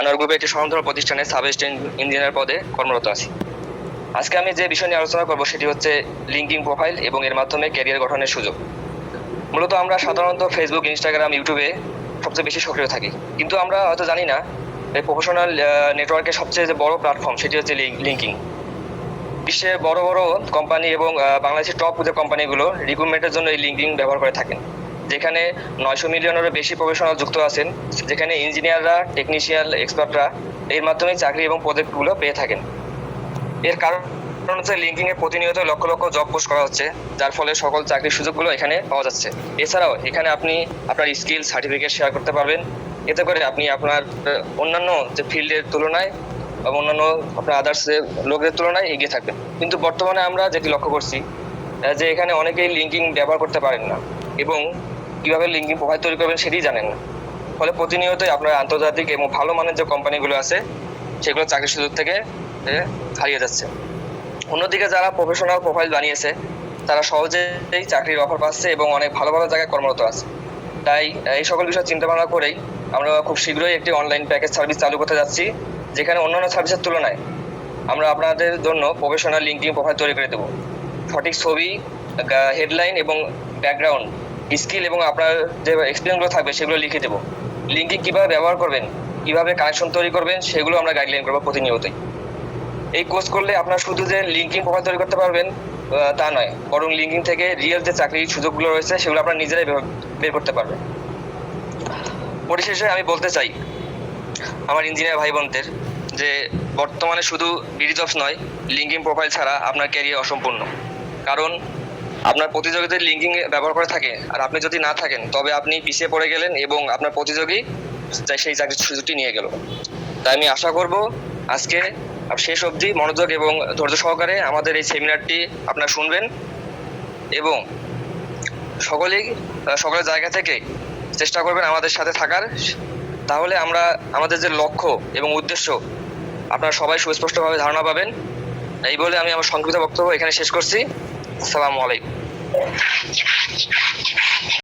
আনোয়ার গ্রুপে একটি স্বতন্ত্র প্রতিষ্ঠানে সাব ইঞ্জিনিয়ার পদে কর্মরত আছি। আজকে আমি যে বিষয় নিয়ে আলোচনা করব সেটি হচ্ছে লিঙ্কিং প্রোফাইল এবং এর মাধ্যমে ক্যারিয়ার গঠনের সুযোগ। মূলত আমরা সাধারণত ফেসবুক ইনস্টাগ্রাম ইউটিউবে সবচেয়ে বেশি সক্রিয় থাকি। কিন্তু আমরা হয়তো জানি না এই প্রফেশনাল নেটওয়ার্কের সবচেয়ে যে বড় প্ল্যাটফর্ম সেটি হচ্ছে লিঙ্কিং বিশ্বের বড় বড় কোম্পানি এবং বাংলাদেশের টপ যে কোম্পানিগুলো রিক্রুটমেন্টের জন্য এই লিঙ্কিং ব্যবহার করে থাকেন। যেখানে নয়শো মিলিয়নেরও বেশি প্রফেশনাল যুক্ত আছেন, যেখানে ইঞ্জিনিয়াররা টেকনিশিয়ান এক্সপার্টরা এর মাধ্যমে চাকরি এবং প্রজেক্টগুলো পেয়ে থাকেন। এর কারণ হচ্ছে লিঙ্কিং এ প্রতিনিয়ত লক্ষ লক্ষ জব পোস্ট করা হচ্ছে, যার ফলে সকল চাকরির সুযোগগুলো এখানে পাওয়া যাচ্ছে। এছাড়াও, এখানে আপনি আপনার স্কিল সার্টিফিকেট শেয়ার করতে পারবেন। এতে করে আপনি আপনার অন্যান্য যে ফিল্ডের তুলনায় বা অন্যান্য আপনার আদার্স লোকদের তুলনায় এগিয়ে থাকবেন। কিন্তু বর্তমানে আমরা যেটি লক্ষ্য করছি যে এখানে অনেকেই লিঙ্কিং ব্যবহার করতে পারেন না। এবং কীভাবে লিঙ্কিং প্রোফাইল তৈরি করবেন সেটি জানেন না। ফলে প্রতিনিয়তই আপনার আন্তর্জাতিক এবং ভালো মানের যে কোম্পানিগুলো আছে, সেগুলো চাকরির সুযোগ থেকে হারিয়ে যাচ্ছে। অন্যদিকে যারা প্রফেশনাল প্রোফাইল বানিয়েছে, তারা সহজেই চাকরির অফার পাচ্ছে এবং অনেক ভালো ভালো জায়গায় কর্মরত আছে। তাই, এই সকল বিষয় চিন্তা ভাবনা করেই আমরা খুব শীঘ্রই একটি অনলাইন প্যাকেজ সার্ভিস চালু করতে যাচ্ছি, যেখানে অন্যান্য সার্ভিসের তুলনায় আমরা আপনাদের জন্য প্রফেশনাল লিঙ্কিং প্রোফাইল তৈরি করে দেবো। সঠিক ছবি হেডলাইন এবং ব্যাকগ্রাউন্ড স্কিল এবং আপনার যে এক্সপিরিয়েন্সগুলো থাকবে সেগুলো লিখে দেবো। লিঙ্কিং কীভাবে ব্যবহার করবেন, কীভাবে কানেকশন তৈরি করবেন, সেগুলো আমরা গাইডলাইন করব প্রতিনিয়তই। এই কোর্স করলে আপনার শুধু যে লিঙ্কিং প্রোফাইল তৈরি করতে পারবেন তা নয়, বরং লিঙ্কিং থেকে রিয়েল যে চাকরির সুযোগগুলো রয়েছে, সেগুলো আপনারা নিজেরাই বের- করতে পারবেন। পরিশেষে আমি বলতে চাই, আমার ইঞ্জিনিয়ার ভাই বোনদের যে বর্তমানে শুধু বিডি জবস নয় লিঙ্কিং প্রোফাইল ছাড়া আপনার ক্যারিয়ার অসম্পূর্ণ। কারণ আপনার প্রতিযোগীদের লিঙ্কিং ব্যবহার করে থাকে। আর আপনি যদি না থাকেন, তবে আপনি পিছিয়ে পড়ে গেলেন এবং আপনার প্রতিযোগী সেই চাকরির সুযোগটি নিয়ে গেল। তাই আমি আশা করব আজকে শেষ অবধি মনোযোগ এবং ধৈর্য সহকারে আমাদের এই সেমিনারটি আপনারা শুনবেন এবং সকলেই, সকলের জায়গা থেকে চেষ্টা করবেন আমাদের সাথে থাকার। তাহলে আমরা, আমাদের যে লক্ষ্য এবং উদ্দেশ্য, আপনারা সবাই সুস্পষ্টভাবে ধারণা পাবেন। এই বলে আমি আমার সংক্ষিপ্ত বক্তব্য এখানে শেষ করছি। আসসালামু আলাইকুম।